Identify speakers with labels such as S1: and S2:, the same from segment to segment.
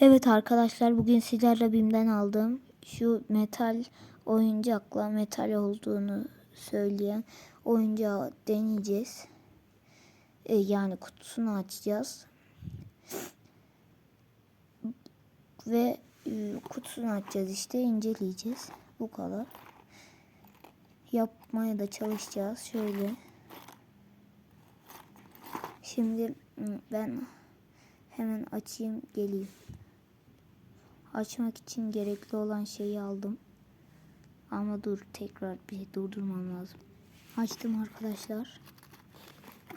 S1: Evet arkadaşlar bugün sizlerle BİM'den aldığım şu metal oyuncakla metal olduğunu söyleyen oyuncağı deneyeceğiz. Ee, yani kutusunu açacağız. Ve e, kutusunu açacağız işte inceleyeceğiz. Bu kadar. Yapmaya da çalışacağız. Şöyle. Şimdi ben hemen açayım geleyim. Açmak için gerekli olan şeyi aldım. Ama dur tekrar bir durdurmam lazım. Açtım arkadaşlar.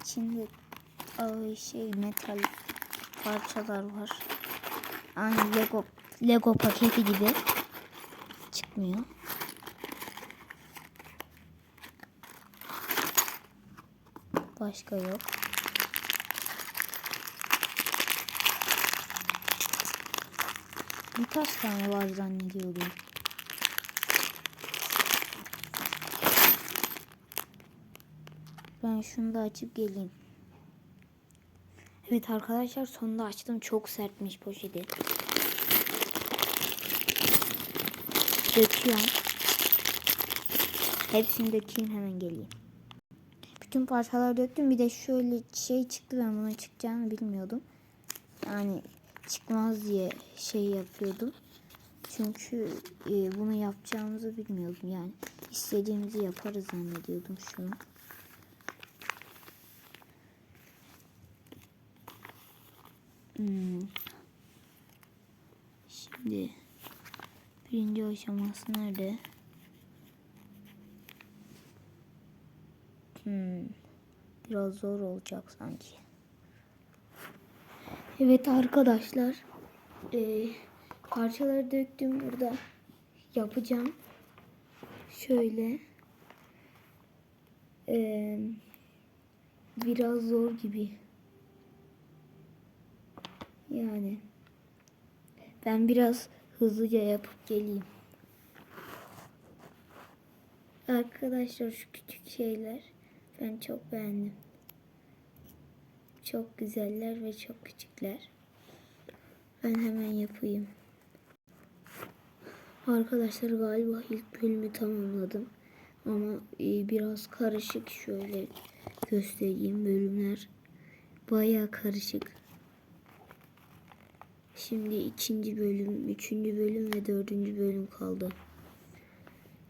S1: İçinde şey metal parçalar var. Aynı Lego Lego paketi gibi çıkmıyor. Başka yok. Birkaç tane var zannediyordum. Ben şunu da açıp geleyim. Evet arkadaşlar sonunda açtım. Çok sertmiş poşeti. Döküyorum. Hepsini dökeyim hemen geleyim. Bütün parçaları döktüm. Bir de şöyle şey çıktı. Ben buna çıkacağını bilmiyordum. Yani çıkmaz diye şey yapıyordum. Çünkü e, bunu yapacağımızı bilmiyordum. Yani istediğimizi yaparız zannediyordum şu. Hmm. Şimdi birinci aşaması nerede? Hmm. Biraz zor olacak sanki. Evet arkadaşlar. Ee, parçaları döktüm burada. Yapacağım. Şöyle. Ee, biraz zor gibi. Yani. Ben biraz hızlıca yapıp geleyim. Arkadaşlar şu küçük şeyler ben çok beğendim. Çok güzeller ve çok küçükler. Ben hemen yapayım. Arkadaşlar galiba ilk bölümü tamamladım. Ama e, biraz karışık şöyle göstereyim bölümler. Baya karışık. Şimdi ikinci bölüm, üçüncü bölüm ve dördüncü bölüm kaldı.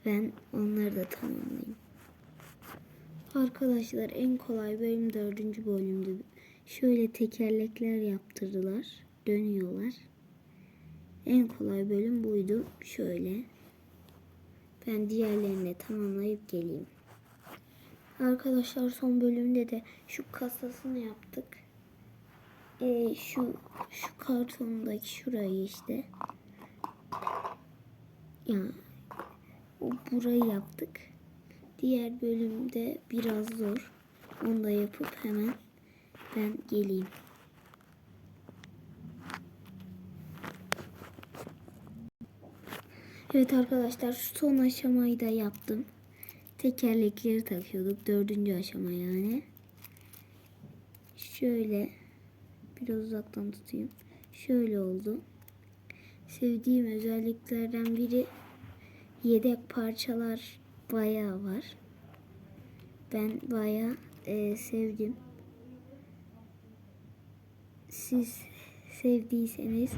S1: Ben onları da tamamlayayım. Arkadaşlar en kolay bölüm dördüncü bölümdü. Şöyle tekerlekler yaptırdılar. Dönüyorlar. En kolay bölüm buydu. Şöyle. Ben diğerlerini tamamlayıp geleyim. Arkadaşlar son bölümde de şu kasasını yaptık. Ee, şu şu kartondaki şurayı işte. Ya o burayı yaptık. Diğer bölümde biraz zor. Onu da yapıp hemen ben geleyim. Evet arkadaşlar son aşamayı da yaptım. Tekerlekleri takıyorduk. Dördüncü aşama yani. Şöyle biraz uzaktan tutayım. Şöyle oldu. Sevdiğim özelliklerden biri yedek parçalar bayağı var. Ben bayağı e, sevdim. Siz sevdiyseniz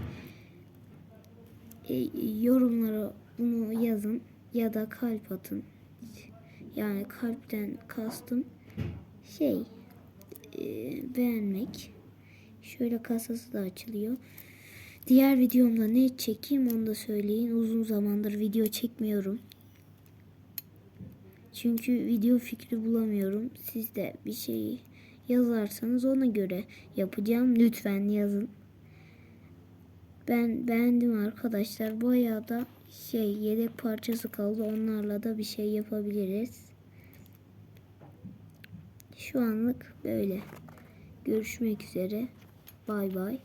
S1: e, yorumlara bunu yazın ya da kalp atın. Yani kalpten kastım şey e, beğenmek. Şöyle kasası da açılıyor. Diğer videomda ne çekeyim onu da söyleyin. Uzun zamandır video çekmiyorum. Çünkü video fikri bulamıyorum. Siz de bir şey yazarsanız ona göre yapacağım. Lütfen yazın. Ben beğendim arkadaşlar. Bayağı da şey yedek parçası kaldı. Onlarla da bir şey yapabiliriz. Şu anlık böyle. Görüşmek üzere. Bay bay.